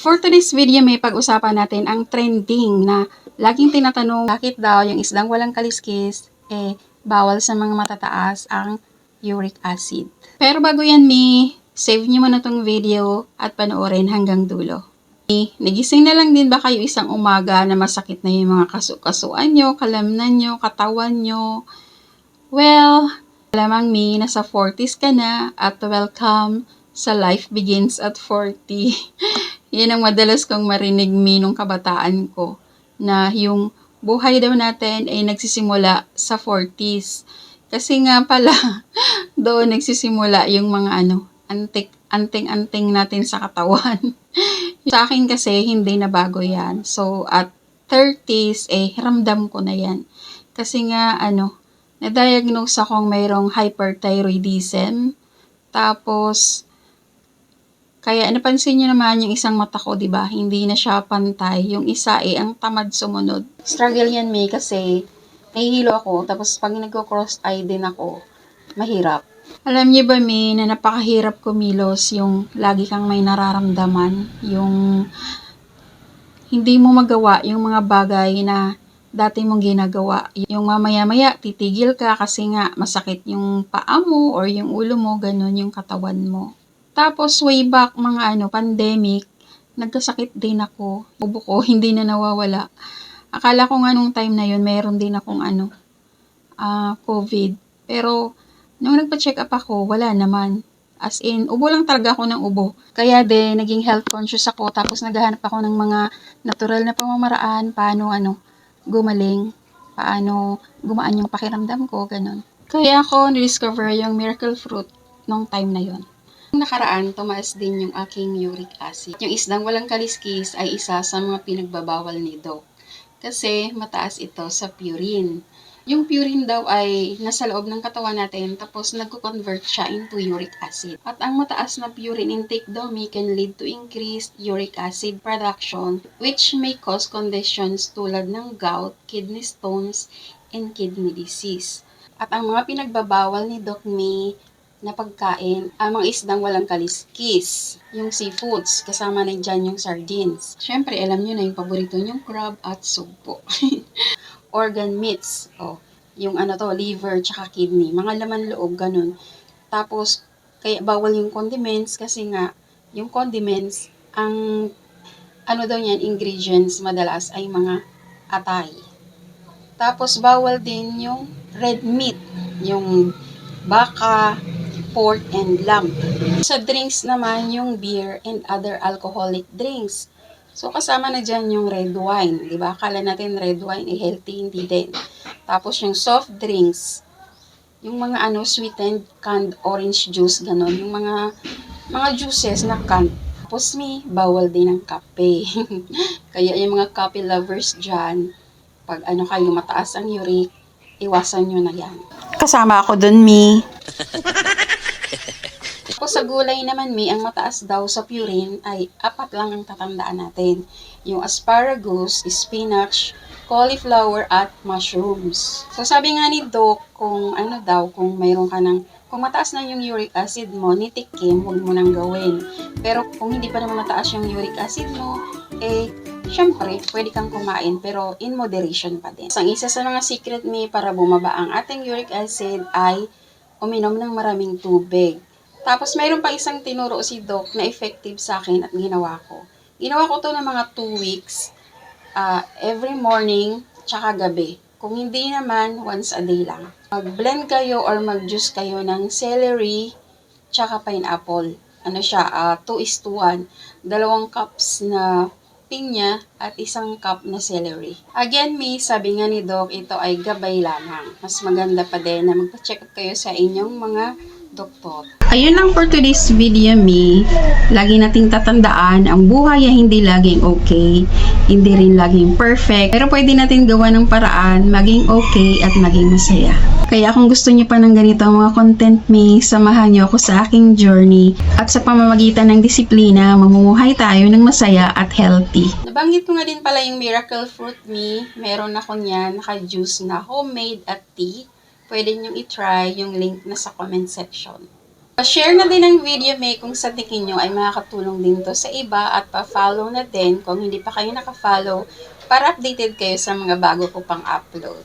For today's video, may pag-usapan natin ang trending na laging tinatanong bakit daw yung isdang walang kaliskis, eh, bawal sa mga matataas ang uric acid. Pero bago yan, mi, save nyo muna tong video at panoorin hanggang dulo. Mi, nagising na lang din ba kayo isang umaga na masakit na yung mga kasu-kasuan nyo, kalamnan nyo, katawan nyo? Well, lamang mi, nasa 40s ka na at welcome sa Life Begins at 40. Yan ang madalas kong marinig mi nung kabataan ko na yung buhay daw natin ay nagsisimula sa 40s. Kasi nga pala, doon nagsisimula yung mga ano, antik, anting-anting natin sa katawan. sa akin kasi, hindi na bago yan. So, at 30s, eh, ramdam ko na yan. Kasi nga, ano, na-diagnose akong mayroong hyperthyroidism. Tapos, kaya napansin niyo naman yung isang mata ko, 'di ba? Hindi na siya pantay. Yung isa eh ang tamad sumunod. Struggle yan may kasi nahihilo ako tapos pag nagko-cross eye din ako, mahirap. Alam niyo ba may na napakahirap kumilos yung lagi kang may nararamdaman, yung hindi mo magawa yung mga bagay na dati mong ginagawa. Yung mamaya-maya, titigil ka kasi nga masakit yung paa mo or yung ulo mo, ganun yung katawan mo. Tapos way back mga ano, pandemic, nagkasakit din ako. Ubo ko, hindi na nawawala. Akala ko nga nung time na yun, mayroon din akong ano, ah COVID. Pero, nung nagpa-check up ako, wala naman. As in, ubo lang talaga ako ng ubo. Kaya din, naging health conscious ako. Tapos naghahanap ako ng mga natural na pamamaraan, paano ano, gumaling, paano gumaan yung pakiramdam ko, ganun. Kaya ako na-discover yung miracle fruit nung time na yon. Nakaraan, tumaas din yung aking uric acid. Yung isdang walang kaliskis ay isa sa mga pinagbabawal ni Doc. Kasi mataas ito sa purine. Yung purine daw ay nasa loob ng katawan natin tapos nagko-convert siya into uric acid. At ang mataas na purine intake daw may can lead to increased uric acid production which may cause conditions tulad ng gout, kidney stones, and kidney disease. At ang mga pinagbabawal ni Doc May na pagkain ang mga isdang walang kaliskis, yung seafoods, kasama na dyan yung sardines. Siyempre, alam nyo na yung paborito nyong crab at sugpo. Organ meats, oh, yung ano to, liver, tsaka kidney, mga laman loob, ganun. Tapos, kaya bawal yung condiments kasi nga, yung condiments, ang ano daw yan, ingredients madalas ay mga atay. Tapos, bawal din yung red meat, yung baka, pork, and lamb. Sa drinks naman, yung beer and other alcoholic drinks. So, kasama na dyan yung red wine, di ba? Akala natin red wine ay healthy, hindi din. Tapos yung soft drinks, yung mga ano, sweetened canned orange juice, ganon. Yung mga, mga juices na canned. Tapos me, bawal din ng kape. Kaya yung mga coffee lovers dyan, pag ano kayo mataas ang uric, iwasan nyo na yan. Kasama ako dun, me. Tapos sa gulay naman, mi, ang mataas daw sa purine ay apat lang ang tatandaan natin. Yung asparagus, spinach, cauliflower, at mushrooms. So sabi nga ni Doc, kung ano daw, kung mayroon ka ng, kung mataas na yung uric acid mo, nitikim, huwag mo nang gawin. Pero kung hindi pa naman mataas yung uric acid mo, eh, syempre, pwede kang kumain, pero in moderation pa din. So, ang isa sa mga secret mi para bumaba ang ating uric acid ay uminom ng maraming tubig. Tapos mayroon pa isang tinuro si Doc na effective sa akin at ginawa ko. Ginawa ko to ng mga 2 weeks, uh, every morning, tsaka gabi. Kung hindi naman, once a day lang. Mag-blend kayo or mag-juice kayo ng celery, tsaka pineapple. Ano siya, uh, 2 is to 1. Dalawang cups na pinya at isang cup na celery. Again, me, sabi nga ni Doc, ito ay gabay lamang. Mas maganda pa din na magpa-check up kayo sa inyong mga doktor. Ayun lang for today's video, me. Lagi nating tatandaan, ang buhay ay hindi laging okay, hindi rin laging perfect, pero pwede natin gawa ng paraan, maging okay at maging masaya. Kaya kung gusto niyo pa ng ganito mga content me, samahan niyo ako sa aking journey at sa pamamagitan ng disiplina, mamumuhay tayo ng masaya at healthy. Nabanggit ko nga din pala yung miracle fruit me. Meron ako niyan, naka-juice na homemade at tea. Pwede niyong i-try yung link na sa comment section. Pa-share na din ang video may kung sa tingin nyo ay makakatulong din to sa iba at pa-follow na din kung hindi pa kayo naka-follow para updated kayo sa mga bago ko pang upload.